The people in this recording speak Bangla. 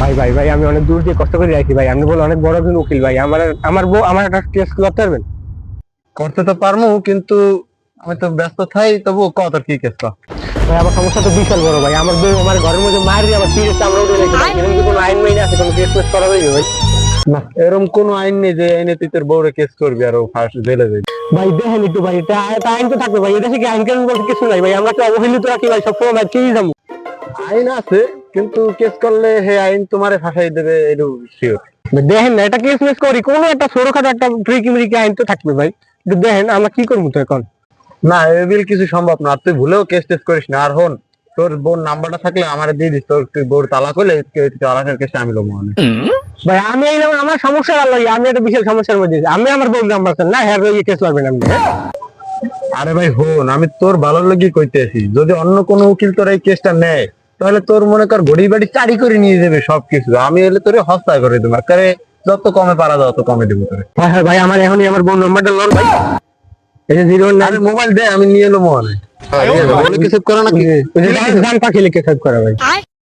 ভাই ভাই ভাই আমি অনেক দূর দিয়ে কষ্ট করে রাখি ভাই। আপনি বলে অনেক বড় একজন উকিল ভাই। আমার আমার বউ আমার একটা কেস করতে পারবেন? করতে তো পারমু কিন্তু আমি তো ব্যস্ত থাই তবু কত কি কেস ভাই আমার সমস্যা তো বিশাল বড় ভাই। আমার বউ আমার ঘরের মধ্যে মারি আমার পিড়ে চামড়া উঠে রেখে এরকম কি কোনো আইন মাইনে আছে? কোনো কেস করা হয়ে ভাই? না এরকম কোনো আইন নেই যে আইনে তুই তোর বউরে কেস করবি আর ও ফার্স্ট জেলে যাবি। ভাই দেখেন একটু ভাই এটা এটা আইন তো থাকবে ভাই। এটা কি আইন কেন বলতে কিছু নাই ভাই? আমরা তো অবহেলিত রাখি ভাই সবসময় ভাই কেই যাব আইন আছে কিন্তু কেস করলে হে আইন তোমারে ফাঁসাই দেবে এটু শিওর দেখেন না এটা কেস মেস করি কোনো একটা ছোটখাটো একটা ট্রিকি মিরিকি আইন তো থাকবে ভাই। দেখেন আমরা কি করব তো এখন? না এবিল কিছু সম্ভব না। তুই ভুলেও কেস টেস করিস না। আর হন তোর বোন নাম্বারটা থাকলে আমার দিয়ে দিস। তোর তুই বোর তালাক হলে তালাকের কেসটা আমি লোক মনে। ভাই আমি এইলাম আমার সমস্যা আল্লাহ আমি একটা বিশাল সমস্যার মধ্যে আছি। আমি আমার বউ নাম্বার না হ্যাঁ ওই কেস পারবেন না? আরে ভাই হন আমি তোর ভালো লাগি কইতে আসি। যদি অন্য কোনো উকিল তোর এই কেসটা নেয় তাহলে তোর মনে কর ঘড়ি বাড়ি চারি করে নিয়ে যাবে সবকিছু। আমি হলে তোরে হস্তায় করে দেবো। আরে যত কমে পারা যায় তত কমে দেবো তোরে। ভাই হ্যাঁ ভাই আমার এখনই আমার বোন নাম্বারটা লোন ভাই। এই যে জিরো নাইন মোবাইল দে আমি নিয়ে এলো মনে কিছু করে নাকি? জান পাখি লিখে সেভ করা ভাই।